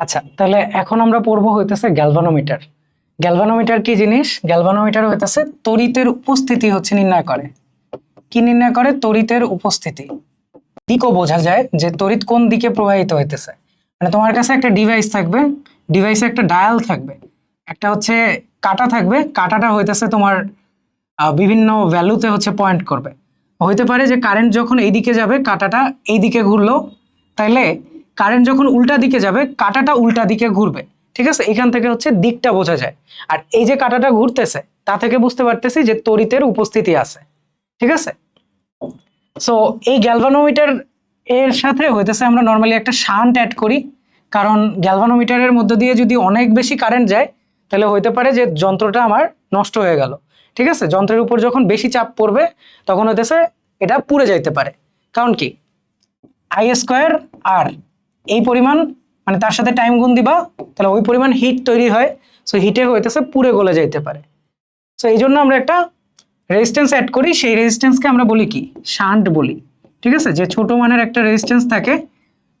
আচ্ছা তাহলে এখন আমরা পড়ব হইতেছে গ্যালভানোমিটার গ্যালভানোমিটার কি জিনিস? গ্যালভানোমিটার হইতেছে তড়িতের উপস্থিতি হচ্ছে নির্ণয় করে। কি নির্ণয় করে? তড়িতের উপস্থিতি। দিকও বোঝা যায় যে তড়িৎ কোন দিকে প্রবাহিত হইতেছে। মানে তোমার কাছে একটা ডিভাইস থাকবে ডিভাইসে একটা ডায়াল থাকবে, একটা হচ্ছে কাটা থাকবে, কাটাটা হইতেছে তোমার বিভিন্ন ভ্যালুতে হচ্ছে পয়েন্ট করবে। হইতে পারে যে কারেন্ট যখন এই দিকে যাবে, কাটাটা এই দিকে ঘুরলো, তাইলে কারেন্ট যখন উল্টা দিকে যাবে, কাটাটা উল্টা দিকে ঘুরবে। ঠিক আছে? এখান থেকে হচ্ছে দিকটা বোঝা যায়। আর এই যে কাটাটা ঘুরতেছে, তা থেকে বুঝতে পারতেছি যে তড়িতের উপস্থিতি আছে। ঠিক আছে? সো এই গ্যালভানোমিটার এর সাথে হইতেছে আমরা নর্মালি একটা শান্ট অ্যাড করি। কারণ গ্যালভানোমিটারের মধ্য দিয়ে যদি অনেক বেশি কারেন্ট যায়, তাহলে হইতে পারে যে যন্ত্রটা আমার নষ্ট হয়ে গেল। ঠিক আছে? যন্ত্রের উপর যখন বেশি চাপ পড়বে, তখন হইতেছে এটা পুড়ে যাইতে পারে। কারণ কি? আই স্কোয়ার আর এই পরিমাণ মানে তার সাথে টাইম গুণ দিবা, তাহলে ওই পরিমাণ হিট তৈরি হয় সো হিটে হইতেছে পুড়ে গলে যাইতে পারে। সো এই জন্য আমরা একটা রেজিস্ট্যান্স অ্যাড করি, সেই রেজিস্ট্যান্সকে আমরা বলি কি? শান্ট বলি। ঠিক আছে? যে ছোট মানের একটা রেজিস্ট্যান্স থাকে,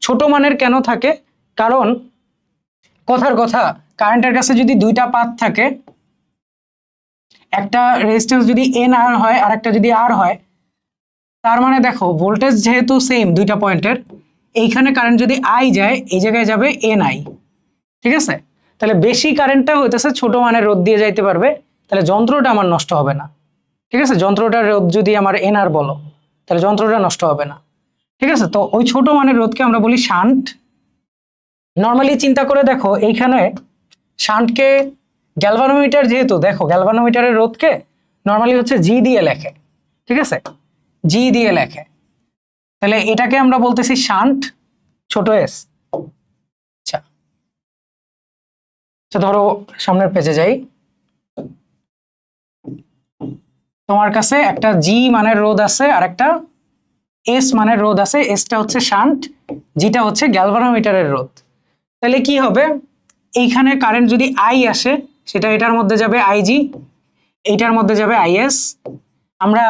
ছোট মানের কেন থাকে? কারণ, কথার কথা কারেন্টের কাছে যদি দুইটা পাত থাকে, একটা রেজিস্ট্যান্স যদি এন আর হয় আর একটা যদি আর হয়, তার মানে দেখো ভোল্টেজ যেহেতু সেম দুইটা পয়েন্টের এইখানে কারেন্ট যদি আই যায়, এই জায়গায় যাবে এন আই ঠিক আছে? তাহলে বেশি কারেন্টটা হইতেছে ছোট মানের রোদ দিয়ে যাইতে পারবে, তাহলে যন্ত্রটা আমার নষ্ট হবে না। ঠিক আছে? যন্ত্রটার রোদ যদি আমার এনআর বলো, তাহলে যন্ত্রটা নষ্ট হবে না। ঠিক আছে? তো ওই ছোট মানের রোদকে আমরা বলি শান্ট। নর্মালি চিন্তা করে দেখো, এইখানে শান্টকে গ্যালভানোমিটার যেহেতু, দেখো গ্যালভানোমিটারের রোদকে নর্মালি হচ্ছে জি দিয়ে লেখে। ঠিক আছে? জি দিয়ে লেখে। তাহলে এটাকে আমরা বলতেছি শান্ট, ছোট এস আচ্ছা। আচ্ছা ধরো সামনের পেজে যাই। তোমার কাছে একটা জি মানের রোদ আছে আর একটা এস মানের রোদ আছে। এসটা হচ্ছে শান্ট জিটা হচ্ছে গ্যালভানোমিটারের রোদ তাহলে কি হবে? এইখানে কারেন্ট যদি আই আসে, সেটা এটার মধ্যে যাবে আইজি এইটার মধ্যে যাবে আইএস আমরা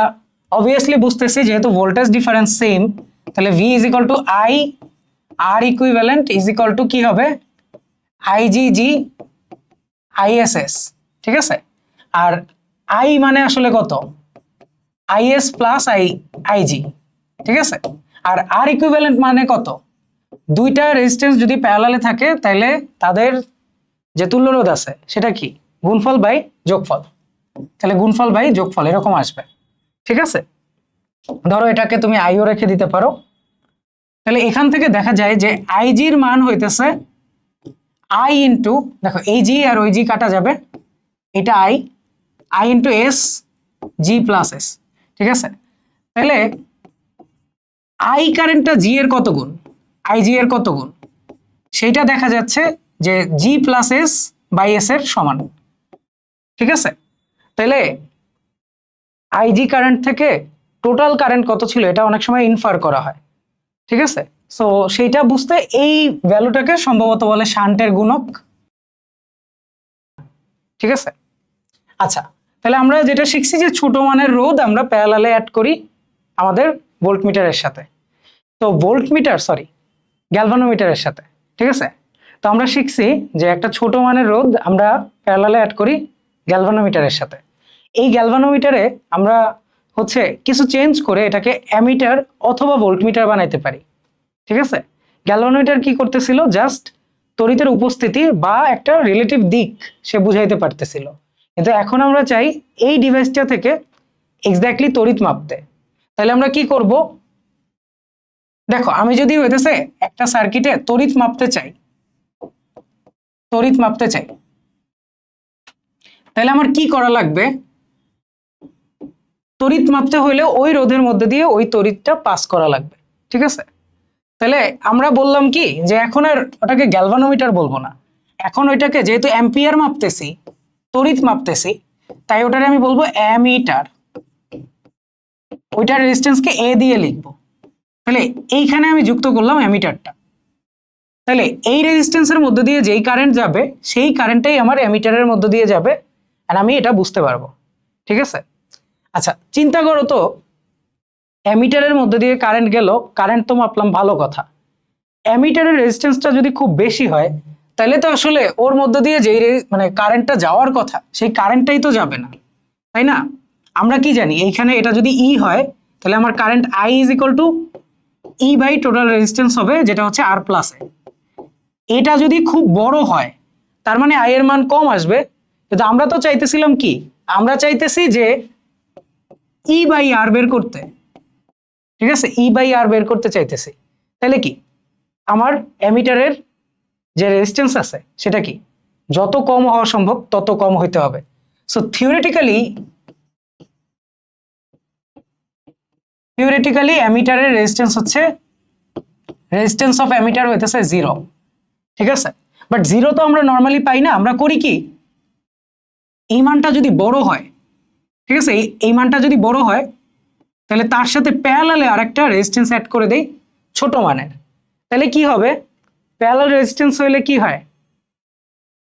অবভিয়াসলি বুঝতেছি, যেহেতু ভোল্টেজ ডিফারেন্স সেম তাহলে V is equal to I R equivalent is equal to কি হবে? আইজি জি আইএসএস ঠিক আছে? আর আই মানে আসলে কত? আইএস প্লাস আই আইজি ঠিক আছে? আর আর ইকুইভ্যালেন্ট মানে কত? দুইটা রেজিস্ট্যান্স যদি প্যারালালে থাকে, তাহলে তাদের যে তুল্য রোধ আছে, সেটা কি? গুণফল বাই যোগফল। তাহলে গুণফল বাই যোগফল, এরকম আসবে। ঠিক আছে? ধরো এটাকে তুমি আইও রেখে দিতে পারো। তাহলে এখান থেকে দেখা যায় যে আইজির মান হইতেছে আই ইন্টু দেখো এই জি আর ওই জি কাটা যাবে। এটা I I into S G plus S ঠিক আছে? তাহলে আই কারেন্টটা জি এর কত গুণ? আই জি এর কত গুণ? সেইটা দেখা যাচ্ছে যে G plus S by S এর সমান। ঠিক আছে? তাহলে আইজি কারেন্ট থেকে টোটাল কারেন্ট কত ছিল, এটা অনেক সময় ইনফার করা হয়। ঠিক আছে? সো সেইটা বুঝতে এই ভ্যালুটাকে সম্ভবত বলে শান্টের গুণক। ঠিক আছে? আচ্ছা তাহলে আমরা যেটা শিখছি যে ছোট মানের রোধ আমরা প্যারালালে অ্যাড করি আমাদের ভোল্টমিটারের সাথে। তো ভোল্টমিটার সরি গ্যালভানোমিটারের সাথে। ঠিক আছে? তো আমরা শিখছি যে একটা ছোট মানের রোধ আমরা প্যারালালে অ্যাড করি গ্যালভানোমিটারের সাথে। এই গ্যালভানোমিটারে আমরা হচ্ছে কিছু চেঞ্জ করে এটাকে অ্যামিটার অথবা ভোল্টমিটার বানাইতে পারি। ঠিক আছে? গ্যালভানোমিটার কি করতেছিল? জাস্ট তড়িতের উপস্থিতি বা একটা রিলেটিভ দিক সে বুঝাইতে পারতেছিল। কিন্তু এখন আমরা চাই এই ডিভাইসটা থেকে এক্স্যাক্টলি তড়িৎ মাপতে। তাহলে আমরা কি করব? দেখো, আমি যদি হইতেছে একটা সার্কিটে তড়িৎ মাপতে চাই, তড়িৎ মাপতে চাই, তাহলে আমার কি করা লাগবে? তড়িৎ মাপতে হইলে ওই রোধের মধ্যে দিয়ে ওই তড়িৎটা পাস করা লাগবে, ঠিক আছে? তাহলে আমরা বললাম কি যে এখন আর ওটাকে গ্যালভানোমিটার বলব না। এখন ওইটাকে যেহেতু অ্যাম্পিয়ার মাপতেছি, তড়িৎ মাপতেছি, তাই ওটারে আমি বলব অ্যামিটার ওইটার রেজিস্ট্যান্সকে এ দিয়ে লিখব। তাহলে এইখানে আমি যুক্ত করলাম অ্যামিটারটা তাহলে এই রেজিস্ট্যান্সের মধ্যে দিয়ে যেই কারেন্ট যাবে, সেই কারেন্টটাই আমার অ্যামিটারের মধ্যে দিয়ে যাবে, আর আমি এটা বুঝতে পারব, ঠিক আছে? আচ্ছা চিন্তা করো তো, অ্যামিটারের মধ্যে দিয়ে কারেন্ট গেল কারেন্ট তো মাপলাম ভালো কথা। অ্যামিটারের রেজিস্ট্যান্সটা যদি খুব বেশি হয়, তাহলে তো আসলে ওর মধ্য দিয়ে যেই মানে কারেন্টটা যাওয়ার কথা, সেই কারেন্টটাই তো যাবে না, তাই না? আমরা কি জানি, এইখানে এটা যদি ই হয়, তাহলে আমার current I is equal to E by total resistance হবে, যেটা হচ্ছে আর প্লাস এটা যদি খুব বড় হয়, তার মানে আই এর মান কম আসবে। কিন্তু আমরা তো চাইতেছিলাম কি, আমরা চাইতেছি যে ই বাই আর বের করতে। ঠিক আছে? ই বাই আর বের করতে চাইতেছি। তাহলে কি? আমার অ্যামিটারের যে রেজিস্ট্যান্স আছে, সেটা কি? যত কম হওয়া সম্ভব, তত কম হইতে হবে। সো থিওরিটিক্যালি থিওরিটিক্যালি অ্যামিটারের রেজিস্ট্যান্স হচ্ছে রেজিস্ট্যান্স অফ অ্যামিটার হইতেছে জিরো ঠিক আছে? বাট জিরো তো আমরা নর্মালি পাই না। আমরা করি কি? এই মানটা যদি বড় হয় ঠিক আছে? এই- মানটা যদি বড় হয়, তাহলে তার সাথে প্যারালালে আরেকটা রেজিস্ট্যান্স অ্যাড করে দেই ছোট মানের। তাহলে কি হবে? প্যারালাল রেজিস্ট্যান্স হইলে কি হয়?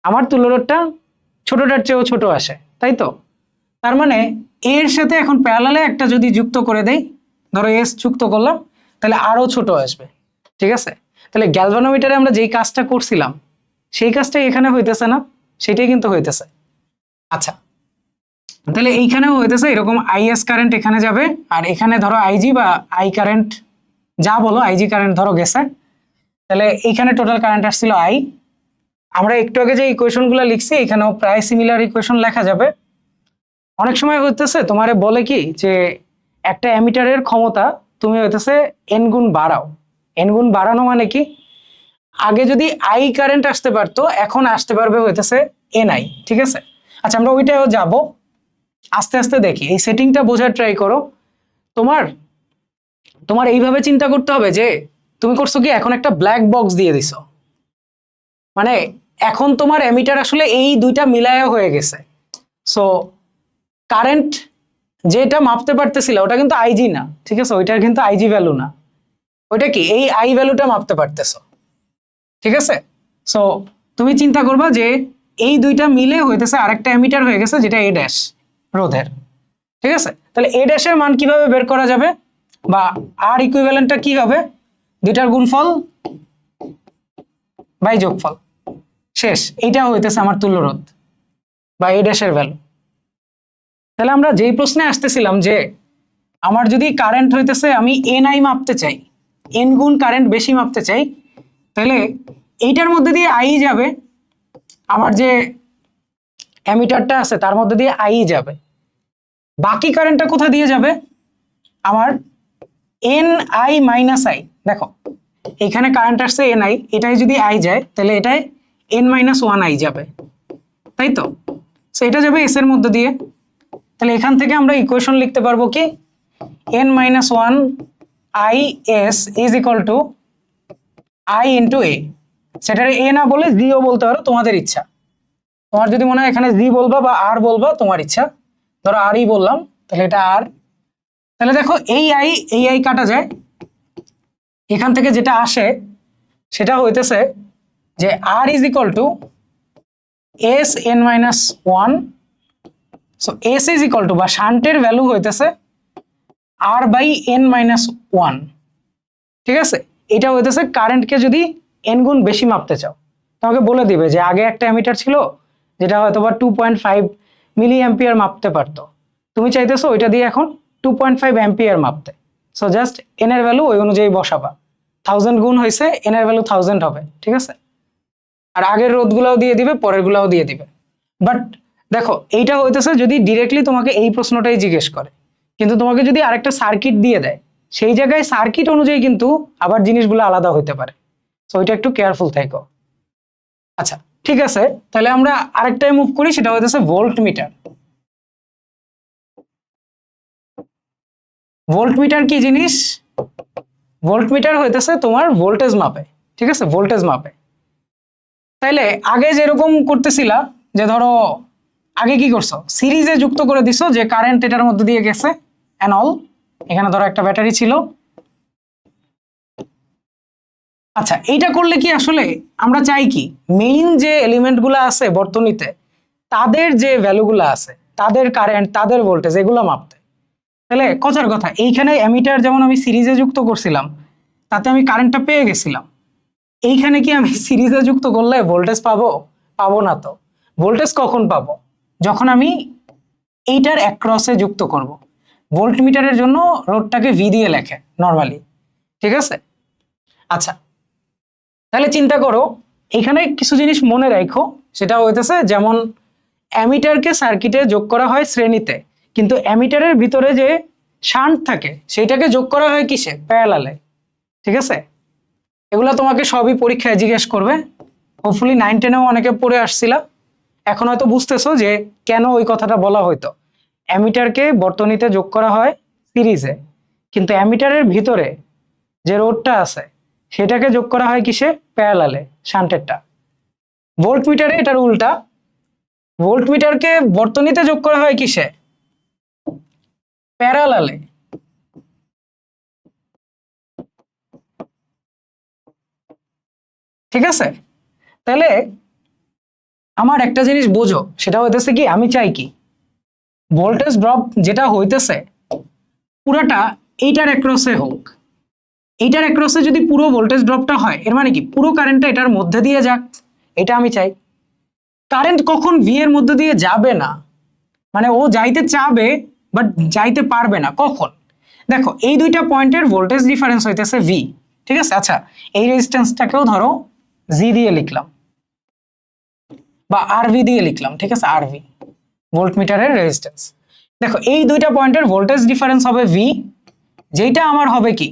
আমার তুলরোডটা ছোটটার চেয়েও ছোট আসে, তাই তো? তার মানে এর সাথে এখন প্যারালালে একটা যদি যুক্ত করে দেই, ধরো এস যুক্ত করলাম, তাহলে আরও ছোট আসবে, ঠিক আছে? তাহলে গ্যালভানোমিটারে আমরা যেই কাজটা করছিলাম, সেই কাজটাই এখানে হইতেছে না, সেটাই কিন্তু হইতেছে। আচ্ছা তাহলে এইখানেও হইতেছে, এরকম আইএস কারেন্ট এখানে যাবে, আর এখানে ধরো আইজি বা আই কারেন্ট যা বলো আইজি কারেন্ট ধরো গেছে, তাহলে এইখানে টোটাল কারেন্ট আসছিল আই আমরা একটু আগে যে ইকুয়েশনগুলো লিখছি, এখানেও প্রায় সিমিলার ইকুয়েশন লেখা যাবে। অনেক সময় হইতেছে, তোমারে বলে কি যে একটা অ্যামিটারের ক্ষমতা তুমি হইতেছে এন গুণ বাড়াও। এন গুণ বাড়ানো মানে কি? আগে যদি আই কারেন্ট আসতে পারতো, এখন আসতে পারবে হইতেছে এন আই ঠিক আছে? আচ্ছা আমরা ওইটাও যাব। আস্তে আস্তে দেখি। এই সেটিংটা বোঝার ট্রাই করো। তোমার তোমার এইভাবে চিন্তা করতে হবে যে, তুমি করছ কি, এখন একটা ব্ল্যাক বক্স দিয়ে দিছো। মানে এখন তোমার অ্যামিটার আসলে এই দুইটা মিলায়া হয়ে গেছে। সো কারেন্ট যেটা মাপতে পারতেছিল, ওটা কিন্তু আইজি না, ঠিক আছে? ওইটার কিন্তু আইজি ভ্যালু না। ওইটা কি? এই আই ভ্যালুটা মাপতে পারতেছো। ঠিক আছে? সো তুমি চিন্তা করবা যে, এই দুইটা মিলে হইতেছে আরেকটা অ্যামিটার হয়ে গেছে, যেটা এ ড্যাশ রোধের। ঠিক আছে? তাহলে এ ড্যাশের মান কীভাবে বের করা যাবে? বা আর ইকুইভ্যালেন্টটা কি হবে? দুইটার গুণফল বাই যোগফল। শেষ। এইটা হইতেছে আমার তুল্য রোধ বা এ ড্যাশের ভ্যালু তাহলে আমরা যেই প্রশ্নে আসতেছিলাম যে আমার যদি কারেন্ট হইতেছে আমি এন আই মাপতে চাই এন গুণ কারেন্ট বেশি মাপতে চাই, তাহলে এইটার মধ্যে দিয়ে আই যাবে। আমার যে অ্যামিটারটা আছে, তার মধ্যে দিয়ে আই যাবে। বাকি কারেন্টটা কোথা দিয়ে যাবে? আমার এন আই মাইনাস আই দেখো, এখানে কারেন্ট আসছে এন আই এটাই যদি আই যায়, তাহলে এটাই এন মাইনাস ওয়ান আই যাবে। তাই তো? সো এটা যাবে এস এর মধ্যে দিয়ে। তাহলে এখান থেকে আমরা ইকুয়েশন লিখতে পারব কি? N minus one I S is equal to I into এ সেটার এ না বলে জিও বলতে পারো, তোমাদের ইচ্ছা। তোমার যদি মনে হয় এখানে জি বলবা বা আর বলবা, তোমার ইচ্ছা। ধরো আরই বললাম, তাহলে এটা আর তাহলে দেখো, এই আই এই আই কাটা যায়। এখান থেকে যেটা আসে, সেটা হইতেছে যে R is equal to S N minus one so S is equal to বা শান্টের ভ্যালু হইতেছে R by N minus one ঠিক আছে? এটা হইতেছে কারেন্টকে যদি এন গুণ বেশি মাপতে চাও, তোমাকে বলে দিবে যে আগে একটা অ্যামিটার ছিল যেটা হয়তো বা two point five milli ampere মাপতে পারতো। তুমি চাইতেছো ওইটা দিয়ে এখন টু পয়েন্ট ফাইভ অ্যাম্পিয়ার মাপতে। সো জাস্ট এন এর ভ্যালু ওই অনুযায়ী বসাবা। থাউজেন্ড গুণ হয়েছে এন এর ভ্যালু থাউজেন্ড হবে, ঠিক আছে? আর আগের রোধগুলাও দিয়ে দিবে পরের গুলাও দিয়ে দিবে। বাট দেখো, এইটা হইতেছে যদি ডিরেক্টলি তোমাকে এই প্রশ্নটাই জিজ্ঞেস করে। কিন্তু তোমাকে যদি আরেকটা সার্কিট দিয়ে দেয়, সেই জায়গায় সার্কিট অনুযায়ী কিন্তু আবার জিনিসগুলো আলাদা হইতে পারে। সো ওইটা একটু কেয়ারফুল থাকো। আচ্ছা ঠিক আছে, তাহলে আমরা আরেকটাই মুভ করি, সেটা হইতেছে ভোল্ট মিটার ভোল্ট মিটার কি জিনিস? ভোল্ট মিটার হইতেছে তোমার ভোল্টেজ মাপে, ঠিক আছে? ভোল্টেজ মাপে। তাইলে আগে যেরকম করতেছিলা, যে ধরো, আগে কি করছ? সিরিজে যুক্ত করে দিছো যে কারেন্ট এটার মধ্যে দিয়ে গেছে অ্যান্ড অল এখানে ধরো একটা ব্যাটারি ছিল আচ্ছা এইটা করলে কি আসলে আমরা চাই কি? মেইন যে এলিমেন্টগুলো আছে বর্তনীতে, তাদের যে ভ্যালুগুলো আছে, তাদের কারেন্ট তাদের ভোল্টেজ এগুলো মাপতে। তাহলে কথার কথা, এইখানে অ্যামিটার যেমন আমি সিরিজে যুক্ত করছিলাম, তাতে আমি কারেন্টটা পেয়ে গেছিলাম। এইখানে কি আমি সিরিজে যুক্ত করলে ভোল্টেজ পাবো? পাবো না তো। ভোল্টেজ কখন পাবো? যখন আমি এইটার অ্যাক্রসে যুক্ত করব। ভোল্ট মিটারের জন্য রোডটাকে ভি দিয়ে লেখে নর্মালি ঠিক আছে? আচ্ছা তাহলে চিন্তা করো, এখানে কিছু জিনিস মনে রাখো, সেটা হইতেছে যেমন অ্যামিটারকে সার্কিটে যোগ করা হয় শ্রেণীতে, কিন্তু অ্যামিটারের ভিতরে যে শান্ট থাকে, সেইটাকে যোগ করা হয় কিসে? প্যারালালে, ঠিক আছে? এগুলো তোমাকে সবই পরীক্ষায় জিজ্ঞেস করবে। হোপফুলি নাইন টেনেও অনেকে পড়ে আসছিলা। এখন হয়তো বুঝতেছো যে কেন ওই কথাটা বলা হইতো। অ্যামিটারকে বর্তনীতে যোগ করা হয় সিরিজে, কিন্তু অ্যামিটারের ভিতরে যে রোডটা আছে সেটাকে যোগ করা হয় কিসে? প্যারালালে শান্টেরটা ভোল্ট মিটারে এটার উল্টা। ভোল্ট মিটারকে বর্তনীতে যোগ করা হয় কিসে? প্যারালালে। ঠিক আছে? তাহলে আমার একটা জিনিস বোঝো, সেটা হইতেছে কি, আমি চাই কি? ভোল্টেজ ড্রপ যেটা হইতেছে, পুরাটা এইটার অ্যাক্রসে হোক। এইটার অ্যাক্রসে যদি পুরো ভোল্টেজ ড্রপটা হয়, এর মানে কি? পুরো কারেন্টটা এটার মধ্যে দিয়ে যাক। এটা আমি চাই। কারেন্ট কখন ভি এর মধ্যে দিয়ে যাবে না? মানে ও যাইতে চাবে বাট যাইতে পারবে না। কখন? দেখো, এই দুইটা পয়েন্টের ভোল্টেজ ডিফারেন্স হইতেছে ভি ঠিক আছে? আচ্ছা এই রেজিস্ট্যান্সটাকেও ধরো জি দিয়ে লিখলাম। বা আরভি দিয়ে লিখলাম, ঠিক আছে? আরভি ভোল্ট মিটারের রেজিস্ট্যান্স দেখো, এই দুইটা পয়েন্টের ভোল্টেজ ডিফারেন্স হবে ভি যেটা আমার হবে কি?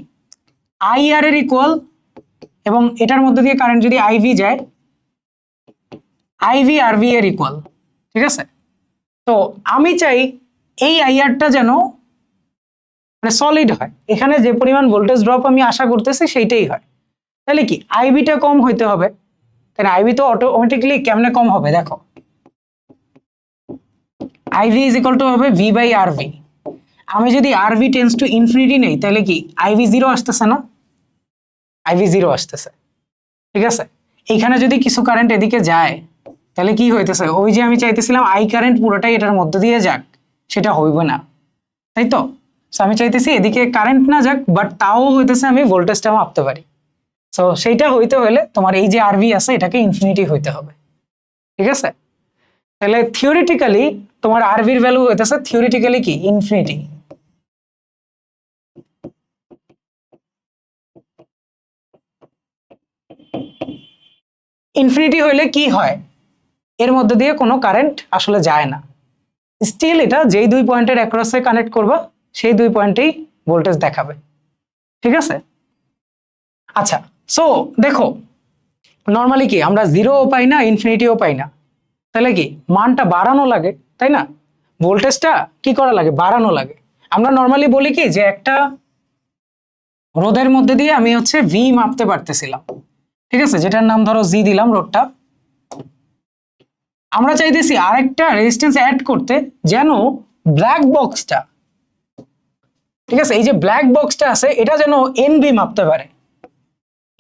আই আর এর ইকুয়াল এবং এটার মধ্যে দিয়ে কারেন্ট যদি আইভি যায় আইভি আর ভি এর ইকুয়াল ঠিক আছে? তো আমি চাই এই আইআরটা যেন মানে সলিড হয়। এখানে যে পরিমাণ ভোল্টেজ ড্রপ আমি আশা করতেছি সেইটাই হয়। তাহলে কি আইবিটা কম হইতে হবে। তাহলে আইবি তো অটোমেটিকলি কেমনে কম হবে? দেখো। I V is equal to হবে ভি বাই আর ভি আমি যদি R V tends to infinity নেই, তাহলে কি আইভি জিরো আসতেছে না? আইভি জিরো আসতেছে। ঠিক আছে? এইখানে যদি কিছু কারেন্ট এদিকে যায়, তাহলে কি হইতেছে? ওই যে আমি চাইতেছিলাম আই কারেন্ট পুরোটাই এটার মধ্যে দিয়ে যাক, সেটা হইবে না। তাই তো? আমি চাইতেছি এদিকে কারেন্ট না যাক বাট তাও হইতেছে আমি ভোল্টেজটাও মাপতে পারি। সো সেইটা হইতে হলে তোমার এই যে আরভি আছে, এটাকে ইনফিনিটি হইতে হবে। ঠিক আছে? তাহলে থিওরিটিক্যালি তোমার আরভির ভ্যালু হইতেছে থিওরিটিক্যালি কি? ইনফিনিটি ইনফিনিটি হইলে কি হয়? এর মধ্যে দিয়ে কোনো কারেন্ট আসলে যায় না। স্টিল এটা যেই দুই পয়েন্টের অ্যাক্রসে কানেক্ট করবা, সেই দুই পয়েন্টেই ভোল্টেজ দেখাবে। ঠিক আছে? আচ্ছা সো দেখো নর্মালি কি আমরা জিরোও পাই না ইনফিনিটিও পাই না। তাহলে কি মানটা বাড়ানো লাগে, তাই না? ভোল্টেজটা কি করা লাগে? বাড়ানো লাগে। আমরা নর্মালি বলি কি যে একটা রোদের মধ্যে দিয়ে আমি হচ্ছে ভি মাপতে পারতেছিলাম। ঠিক আছে? যেটার নাম ধরো জি দিলাম রোডটা আমরা চাইতেছি আরেকটা রেজিস্ট্যান্স অ্যাড করতে যেন ব্ল্যাক বক্সটা ঠিক আছে? এই যে ব্ল্যাক বক্সটা আছে, এটা যেন এনভি মাপতে পারে।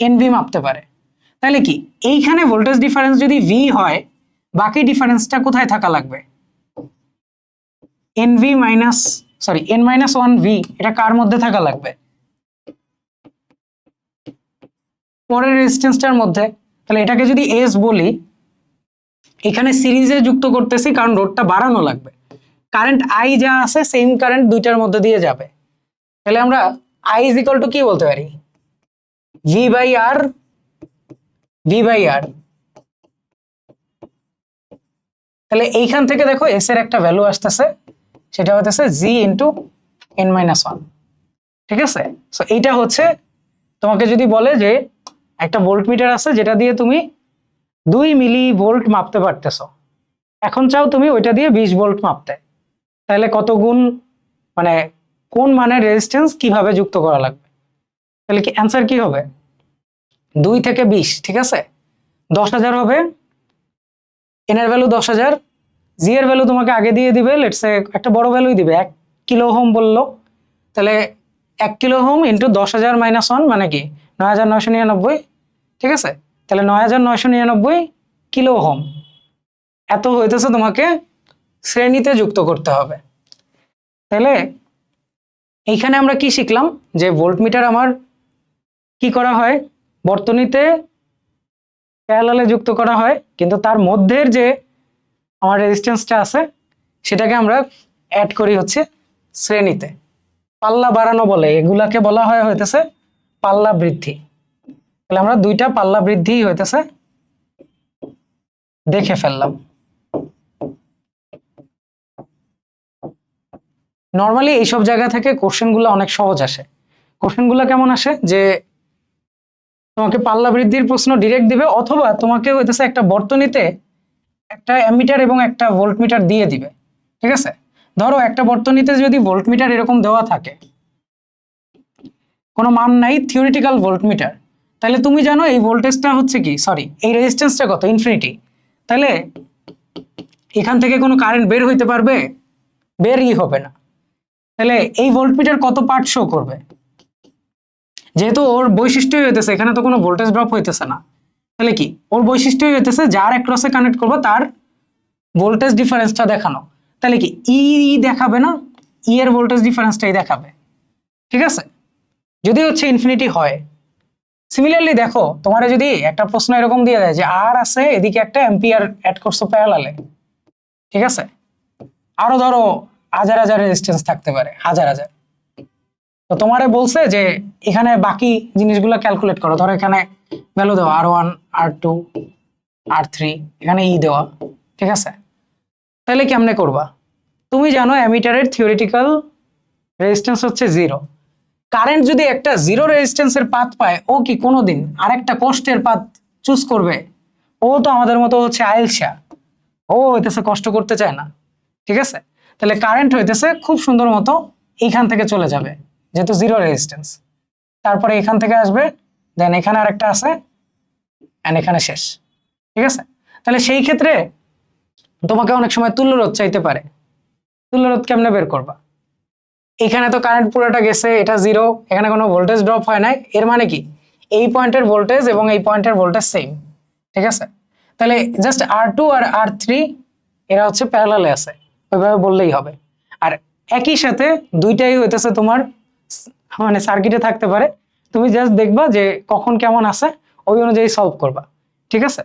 এনভি মাপতে পারে। তাহলে কি? এইখানে ভোল্টেজ ডিফারেন্স যদি ভি হয়, বাকি ডিফারেন্সটা কোথায় থাকা লাগবে? N V minus sorry N minus one V এটা কার মধ্যে থাকা লাগবে? পরের রেজিস্ট্যান্সটার মধ্যে, তাহলে এটাকে যদি এস বলি, এখানে সিরিজে যুক্ত করতেছি কারণ রোডটা বাড়ানো লাগবে। কারেন্ট আই যা আছে সেম কারেন্ট দুইটার মধ্যে দিয়ে যাবে। তাহলে আমরা আই ইজ ইকাল টু কি বলতে পারি? V by R V by R তাহলে এইখান থেকে দেখো এস এর একটা ভ্যালু আসতেছে, সেটা হতেছে G into N minus one ঠিক আছে? সো এইটা হচ্ছে, তোমাকে যদি বলে যে একটা ভোল্ট মিটার আছে যেটা দিয়ে তুমি দুই মিলি ভোল্ট মাপতে পারতেছো। এখন চাও তুমি ওইটা দিয়ে বিশ ভোল্ট মাপতে। তাহলে কত গুণ মানে কোন মানের রেজিস্ট্যান্স কীভাবে যুক্ত করা লাগবে? তাহলে কি অ্যান্সার কি হবে? দুই থেকে বিশ, ঠিক আছে? দশ হাজার হবে। এনার ভ্যালু দশ হাজার। জি এর ভ্যালু তোমাকে আগে দিয়ে দিবে লেটসে একটা বড় ভ্যালুই দিবে। এক কিলো হোম বলল। তাহলে এক কিলো হোম ইন্টু দশ হাজার মাইনাস ওয়ান মানে কি? নয় হাজার নয়শো নিরানব্বই। ঠিক আছে? তাহলে নয় হাজার নয়শো নিরানব্বই কিলো হোম এত হইতেছে তোমাকে শ্রেণীতে যুক্ত করতে হবে। তাহলে এইখানে আমরা কি শিখলাম? যে ভোল্টমিটার আমার কি করা হয়? বর্তনীতে প্যারালালে যুক্ত করা হয়, কিন্তু তার মধ্যের যে আমার রেজিস্ট্যান্সটা আছে, সেটাকে আমরা অ্যাড করি হচ্ছে শ্রেণীতে। পাল্লা বাড়ানো বলে, এগুলাকে বলা হয় হইতেছে পাল্লা বৃদ্ধি। তাহলে আমরা দুইটা পাল্লা বৃদ্ধি হইতেছে। দেখে ফেললাম। নর্মালি এইসব জায়গা থেকে কোশ্চেনগুলো অনেক সহজ আসে। কোশ্চেনগুলো কেমন আসে? যে তোমাকে পাল্লা বৃদ্ধির প্রশ্ন ডিরেক্ট দিবে অথবা তোমাকে হইতেছে একটা বর্তনীতে একটা অ্যামিটার এবং একটা ভোল্টমিটার দিয়ে দিবে। ঠিক আছে? ধরো একটা বর্তনীতে যদি ভোল্টমিটার এরকম দেওয়া থাকে, কোনো মান নাই থিওরিটিক্যাল ভোল্টমিটার তাহলে তুমি জানো এই ভোল্টেজটা হচ্ছে কি? সরি এই রেজিস্ট্যান্সটা কত? ইনফিনিটি তাহলে এখান থেকে কোনো কারেন্ট বের হইতে পারবে? বেরই হবে না। তাহলে এই ভোল্টমিটার কত পার্ট শো করবে? যেহেতু ওর বৈশিষ্ট্যই হইতেছে, এখানে তো কোনো ভোল্টেজ ড্রপ হইতেছে না। তাহলে কি? ওর বৈশিষ্ট্যই হইতেছে, যার অ্যাক্রসে কানেক্ট করব, তার ভোল্টেজ ডিফারেন্সটা দেখানো। তাহলে কি? ই দেখাবে না? ই এর ভোল্টেজ ডিফারেন্সটাই দেখাবে। ঠিক আছে? যদি হচ্ছে ইনফিনিটি হয় সিমিলারলি দেখো, তোমার যদি একটা প্রশ্ন এরকম দিয়ে দেয় যে আর আছে, এদিকে একটা এম্পিয়ার অ্যাড করছ প্যারালালে ঠিক আছে? আরও ধরো হাজার হাজার রেজিস্ট্যান্স থাকতে পারে, হাজার হাজার। তো তোমারে বলছে যে এখানে বাকি জিনিসগুলো ক্যালকুলেট করো, ধরো এখানে ভ্যালু দেওয়া R one R two R three এখানে ই দেওয়া, ঠিক আছে? তাহলে কেমনে করবা? তুমি জানো অ্যামিটারের থিওরিটিক্যাল রেজিস্ট্যান্স হচ্ছে জিরো কারেন্ট যদি একটা জিরো রেজিস্ট্যান্সের পাত পায়, ও কি কোনোদিন আরেকটা কষ্টের পাত চুজ করবে? ও তো আমাদের মতো হচ্ছে আইলসা ও হইতেছে কষ্ট করতে চায় না। ঠিক আছে? তাহলে কারেন্ট হইতেছে খুব সুন্দর মতো এইখান থেকে চলে যাবে, যেহেতু জিরো রেজিস্ট্যান্স তারপরে এখান থেকে আসবে দেন এখানে আরেকটা আছে অ্যান্ড এখানে শেষ। ঠিক আছে? তাহলে সেই ক্ষেত্রে তোমাকে অনেক সময় তুল্যরোধ চাইতে পারে। তুল্য তুল্যরোধ কেমনে বের করবা? এখানে তো কারেন্ট পুরোটা গেছে, এটা জিরো এখানে কোনো ভোল্টেজ ড্রপ হয় নাই। এর মানে কি? এই পয়েন্টের ভোল্টেজ এবং এই পয়েন্টের ভোল্টেজ সেম ঠিক আছে? তাহলে জাস্ট আর টু আর আর থ্রি এরা হচ্ছে প্যারালালে আছে, ওইভাবে বললেই হবে। আর একই সাথে দুইটাই হইতেছে তোমার মানে সার্কিটে থাকতে পারে। তুমি জাস্ট দেখবা যে কখন কেমন আছে, ওই অনুযায়ী সলভ করবা, ঠিক আছে?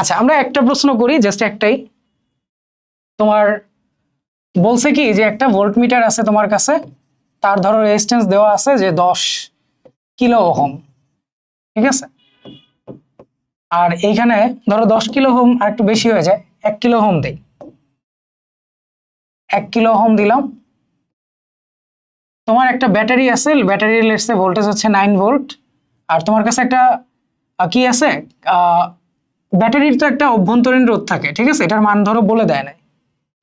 আচ্ছা আমরা একটা প্রশ্ন করি জাস্ট একটাই। তোমার বলছে কি যে একটা ভোল্টমিটার আছে তোমার কাছে, তার ধরো রেজিস্ট্যান্স দেওয়া আছে যে দশ কিলো ওহম, ঠিক আছে? আর এইখানে ধরো দশ কিলো হোম আর একটু বেশি হয়ে যায়, এক কিলো হোম দেই। এক কিলো হোম দিলাম। তোমার একটা ব্যাটারি আছে, ব্যাটারি লেটসে ভোল্টেজ হচ্ছে নাইন ভোল্ট আর তোমার কাছে একটা কি আছে ব্যাটারির তো একটা অভ্যন্তরীণ রোধ থাকে, ঠিক আছে? এটার মান ধরো বলে দেয় নাই,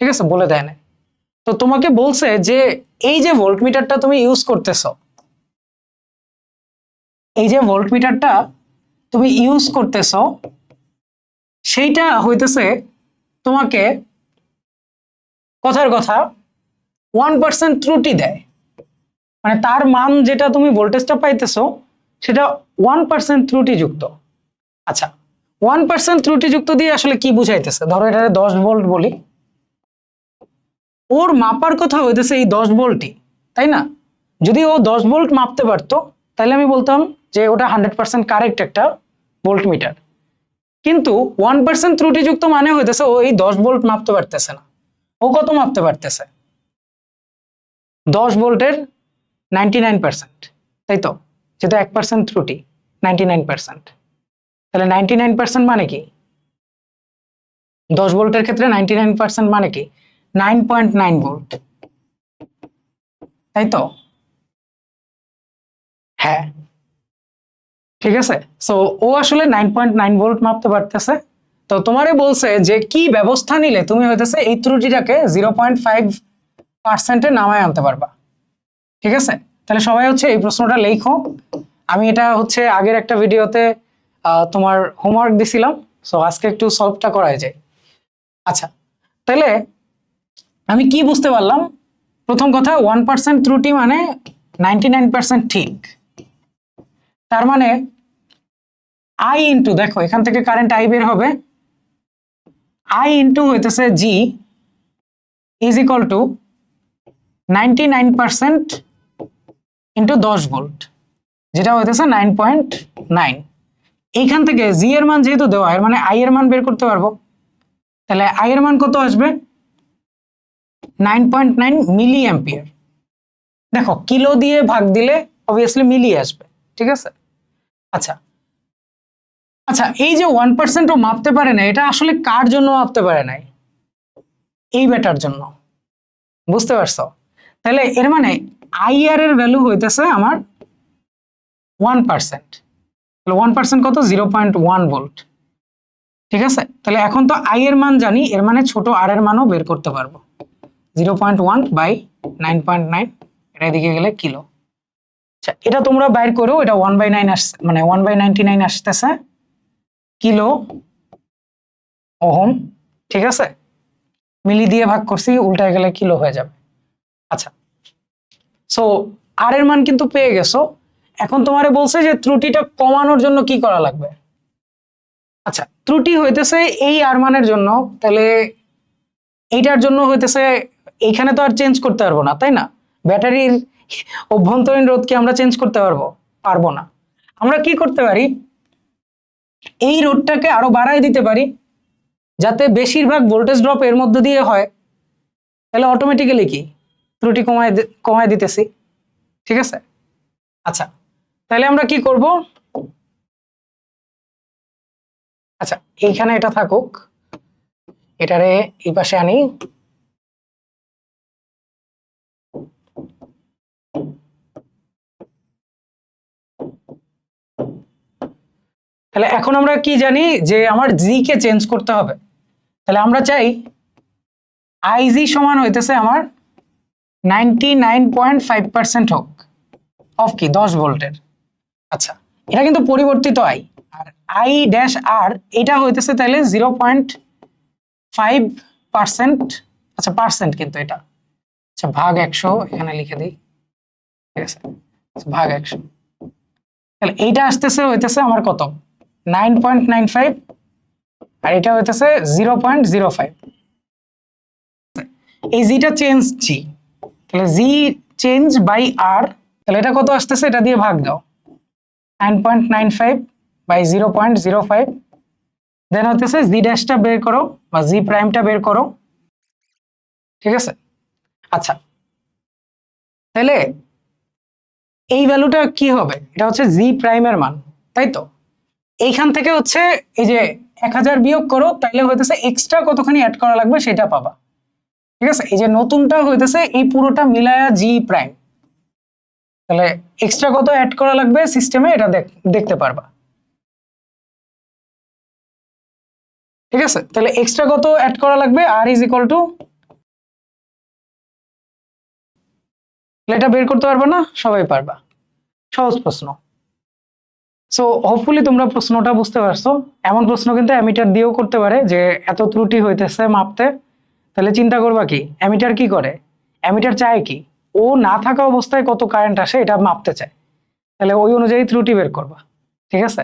ঠিক আছে? বলে দেয় নাই। তো তোমাকে বলছে যে, এই যে ভোল্টমিটারটা তুমি ইউজ করতেছো, এই যে ভোল্টমিটারটা তুমি ইউজ করতেছো, সেইটা হইতেছে তোমাকে কথার কথা ওয়ান পার্সেন্ট ত্রুটি দেয়। মানে তার মান যেটা তুমি ভোল্টেজটা পাইতেছো, সেটা ওয়ান পার্সেন্ট ত্রুটিযুক্ত। আচ্ছা ওয়ান পার্সেন্ট ত্রুটিযুক্ত দিয়ে আসলে কি বুঝাইতেছে? ধরো এটা দশ ভোল্ট বলি। ওর মাপার কথা হইতেছে এই দশ ভোল্টই, তাই না? যদি ও দশ ভোল্ট মাপতে পারতো, তাহলে আমি বলতাম যে ওটা হান্ড্রেড পার্সেন্ট কারেক্ট একটা ভোল্ট মিটার কিন্তু ওয়ান পার্সেন্ট ত্রুটিযুক্ত মানে হইতেছে ও এই দশ ভোল্ট মাপতে পারতেছে না। ও কত মাপতে পারতেছে? দশ ভোল্টের নাইনটি নাইন পার্সেন্ট তাই তো? যেটা এক পার্সেন্ট ত্রুটি নাইনটি নাইন পার্সেন্ট তাহলে নাইনটি নাইন পার্সেন্ট মানে কি? দশ ভোল্টের ক্ষেত্রে নাইনটি নাইন পার্সেন্ট মানে কি? Nine point nine volt. তাই তো? হ্যাঁ। ঠিক আছে? সো ও আসলে নাইন পয়েন্ট নাইন ভোল্ট মাপতে পারতেছে। তো তোমারে বলছে যে, কি ব্যবস্থা নিলে তুমি হইতেছে এই ত্রুটিটাকে জিরো পয়েন্ট ফাইভ পার্সেন্টে নামায় আনতে পারবা। ঠিক আছে? তাহলে সবাই হচ্ছে এই প্রশ্নটা লেখো। আমি এটা হচ্ছে আগের একটা ভিডিওতে তোমার হোমওয়ার্ক দিছিলাম। সো আজকে একটু সলভটা করাই যায়। আচ্ছা তাহলে আমি কি বুঝতে পারলাম? প্রথম কথা ওয়ান পার্সেন্ট ত্রুটি মানে নাইনটি নাইন পার্সেন্ট ঠিক। তার মানে আই ইন্টু দেখো, এখান থেকে কারেন্ট আই বের হবে। আই ইন্টু হইতেছে G is equal to ninety nine percent into দশ ভোল্ট যেটা হইতেছে নাইন পয়েন্ট নাইন এইখান থেকে জি এর মান যেহেতু দেওয়া, এর মানে আই এর মান বের করতে পারব। তাহলে আই এর মান কত আসবে? Nine point nine milli ampere দেখো, কিলো দিয়ে ভাগ দিলে অবভিয়াসলি মিলি আসবে, ঠিক আছে? আচ্ছা। আচ্ছা এই যে ওয়ান পার্সেন্টও মাপতে পারে না, এটা আসলে কার জন্য মাপতে পারে নাই? এই ব্যাটার জন্য। বুঝতে পারছ? তাহলে এর মানে আইআর এর ভ্যালু হইতেছে আমার ওয়ান পার্সেন্ট তাহলে ওয়ান পার্সেন্ট কত? জিরো পয়েন্ট ওয়ান ভোল্ট ঠিক আছে? তাহলে এখন তো আই এর মান জানি, এর মানে ছোট আর এর মানও বের করতে পারব। Zero point one by nine point nine এটা গেলে কিলো। আচ্ছা এটা তোমরা বাইর করো, এটা ওয়ান বাই নাইন আস মানে ওয়ান বাই নাইনটি নাইন আসতেছে। কিলো ওহম, ঠিক আছে? মিলি দিয়ে ভাগ করছি, উল্টায় গেলে কিলো হয়ে যাবে। আচ্ছা সো আর এর মান কিন্তু পেয়ে গেছো। এখন তোমারে বলছে যে ত্রুটিটা কমানোর জন্য কি করা লাগবে? আচ্ছা ত্রুটি হইতেছে এই আর মানের জন্য, তাহলে এইটার জন্য হইতেছে এইখানে তো আর চেঞ্জ করতে পারব না, তাই না? ব্যাটারির অভ্যন্তরীণ রোধকে আমরা চেঞ্জ করতে পারব পারব না। আমরা কি করতে পারি? এই রোধটাকে আরও বাড়াই দিতে পারি, যাতে বেশিরভাগ ভোল্টেজ ড্রপ এর মধ্যে দিয়ে হয়। তাহলে অটোমেটিক্যালি কি? ত্রুটি কমায় কমায় দিতেছি। ঠিক আছে? আচ্ছা তাহলে আমরা কি করব? আচ্ছা এইখানে এটা থাকুক। এটারে এই পাশে আনি। তাহলে এখন আমরা কি জানি যে আমার জি কে চেঞ্জ করতে হবে। তাহলে আমরা চাই আইজি সমান হইতেছে আমার ninety nine point five percent হোক। অফ কি? দশ ভোল্টের। আচ্ছা এটা কিন্তু পরিবর্তিত I R I dash R এটা হইতেছে তাহলে জিরো পয়েন্ট ফাইভ পার্সেন্ট আচ্ছা পার্সেন্ট কিন্তু এটা। আচ্ছা ভাগ একশো, এখানে লিখে দিই। ঠিক আছে? ভাগ একশো। তাহলে এইটা আসতেছে, হইতেছে আমার কত? নাইন পয়েন্ট নাইন ফাইভ আর এটা হইতেছে জিরো পয়েন্ট জিরো ফাইভ। এই জিটা চেঞ্জ জি তাহলে জি চেঞ্জ বাই আর তাহলে এটা কত আসতেছে? এটা দিয়ে ভাগ দাও। Nine point nine five by zero point zero five. Then হতেছে জি ড্যাশটা বের করো বা জি প্রাইমটা বের করো। ঠিক আছে? আচ্ছা। তাহলে এই ভ্যালুটা কি হবে? এটা হচ্ছে জি প্রাইমের মান, তাই তো? এইখান থেকে হচ্ছে এই যে এক হাজার বিয়োগ করো, তাইলে হইতেছে এক্সট্রা কতখানি অ্যাড করা লাগবে সেটা পাবা। ঠিক আছে? এই যে নতুনটা হইতেছে, এই পুরোটা মিলায়া জি প্রাইম তাহলে এক্সট্রা কত অ্যাড করা লাগবে সিস্টেমে এটা দেখতে পারবা। ঠিক আছে? তাহলে এক্সট্রা কত অ্যাড করা লাগবে? আর ইজ ইকুয়াল টু এটা বের করতে পারবা না? সবাই পারবা। সহজ প্রশ্ন। সো হোপফুলি তোমরা প্রশ্নটা বুঝতে পারছ। এমন প্রশ্ন কিন্তু অ্যামিটার দিয়েও করতে পারে যে এত ত্রুটি হইতেছে মাপতে। তাহলে চিন্তা করবা কি? অ্যামিটার কি করে? অ্যামিটার চায় কি? ও না থাকা অবস্থায় কত কারেন্ট আসে এটা মাপতে চায়। তাহলে ওই অনুযায়ী ত্রুটি বের করবা। ঠিক আছে?